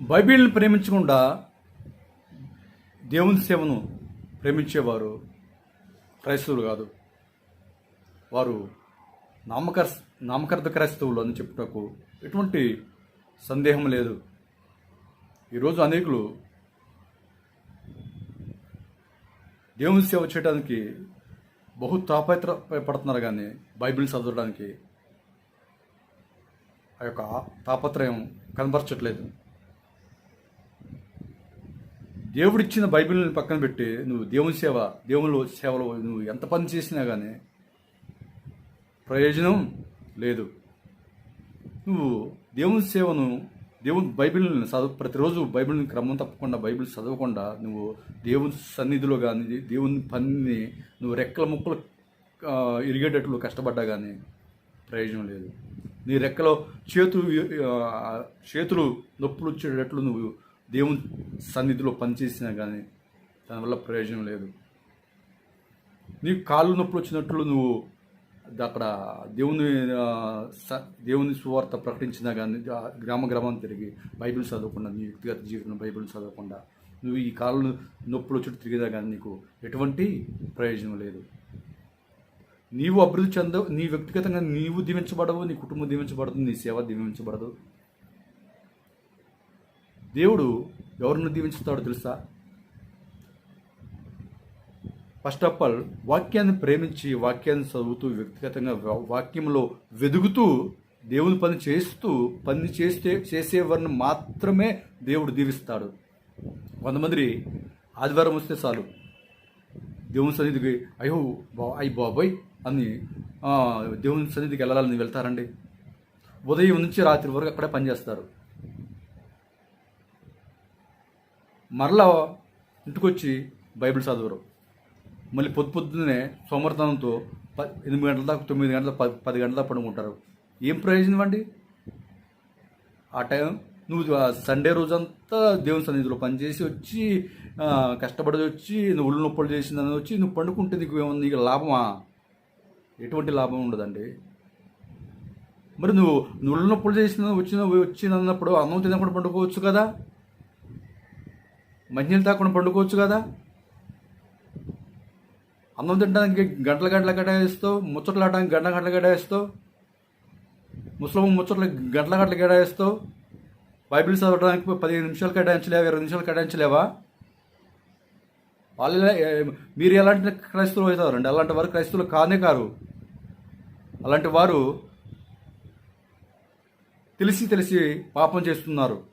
బైబిల్ని ప్రేమించకుండా దేవుని సేవను ప్రేమించేవారు క్రైస్తవులు కాదు. వారు నామకర్ నామకర్త క్రైస్తవులు అని చెప్పుటకు ఎటువంటి సందేహం లేదు. ఈరోజు అనేకులు దేవుని సేవ చేయడానికి బహు తాపత్ర పడుతున్నారు కానీ బైబిల్ చదవడానికి ఆ యొక్క తాపత్రయం కనబరచట్లేదు. దేవుడిచ్చిన బైబిల్ని పక్కన పెట్టి నువ్వు దేవుని సేవ దేవుని సేవలో నువ్వు ఎంత పని చేసినా కానీ ప్రయోజనం లేదు. నువ్వు దేవుని సేవను దేవుని బైబిల్ని చదువు ప్రతిరోజు బైబిల్ని క్రమం తప్పకుండా బైబిల్ చదవకుండా నువ్వు దేవుని సన్నిధిలో కానీ దేవుని పనిని నువ్వు రెక్కల ముక్కలు ఇరిగేటట్లు కష్టపడ్డా కానీ ప్రయోజనం లేదు. నీ రెక్కలో చేతులు చేతులు నొప్పులు వచ్చేటట్లు నువ్వు దేవుని సన్నిధిలో పనిచేసినా కానీ దానివల్ల ప్రయోజనం లేదు. నీకు కాళ్ళు నొప్పులు వచ్చినట్లు నువ్వు అక్కడ దేవుని స- దేవుని సువార్త ప్రకటించినా కానీ గ్రామ గ్రామం తిరిగి బైబిల్ చదవకుండా నీ వ్యక్తిగత జీవితంలో బైబిల్ చదవకుండా నువ్వు ఈ కాళ్ళు నొప్పులు వచ్చి తిరిగినా కానీ నీకు ఎటువంటి ప్రయోజనం లేదు. నీవు అభివృద్ధి చెందవు నీ వ్యక్తిగతంగా నీవు దీవించబడవు నీ కుటుంబం దీవించబడదు నీ సేవ దీవించబడదు. దేవుడు ఎవరిని దీవించుతాడో తెలుసా? ఫస్ట్ ఆఫ్ ఆల్ వాక్యాన్ని ప్రేమించి వాక్యాన్ని చదువుతూ వ్యక్తిగతంగా వాక్యంలో వెదుగుతూ దేవుని పని చేస్తూ పని చేస్తే చేసేవారిని మాత్రమే దేవుడు దీవిస్తాడు. కొంతమంది ఆదివారం వస్తే చాలు. దేవుని సన్నిధికి అయ్యో బా అయ్యి బాబాయ్ అని దేవుని సన్నిధికి వెళ్ళాలని వెళ్తారండి. ఉదయం నుంచి రాత్రి వరకు అక్కడే పనిచేస్తారు మరలా ఇంటికొచ్చి బైబిల్ చదవరు. మళ్ళీ పొద్దు పొద్దున్నే సోమర్థనంతో ప ఎనిమిది గంటల దాకా తొమ్మిది గంటల పది పది గంటల దాకా పడుకుంటారు. ఏం ప్రయోజనం అండి? ఆ టైం నువ్వు ఆ సండే రోజంతా దేవుని సన్నిధిలో పనిచేసి వచ్చి కష్టపడి వచ్చి నువ్వు ఒళ్ళు నొప్పులు చేసిందని వచ్చి నువ్వు పండుకుంటే నీకు ఏమన్నా నీకు లాభమా? ఎటువంటి లాభం ఉండదండి. మరి నువ్వు నువ్వు నొప్పులు చేసిన వచ్చిన వచ్చినప్పుడు అన్నం తినకుండా పండుకోవచ్చు కదా? మంచినీళ్ళు తాకుండా పండుకోవచ్చు కదా? అన్నం తినడానికి గంటల గంటల కేటాయిస్తావు ముచ్చట్లు ఆడడానికి గంటల గంటల కేటాయిస్తావు ముస్లిం ముచ్చట్లు గంటల గంటల కేటాయిస్తావు బైబిల్ చదవడానికి పదిహేను నిమిషాలు కేటాయించలేవా ఇరవై నిమిషాలు కేటాయించలేవా? వాళ్ళు మీరు ఎలాంటి క్రైస్తవులు అవుతారండి అలాంటి వారు క్రైస్తవులు కానే కారు. అలాంటి వారు తెలిసి తెలిసి పాపం చేస్తున్నారు.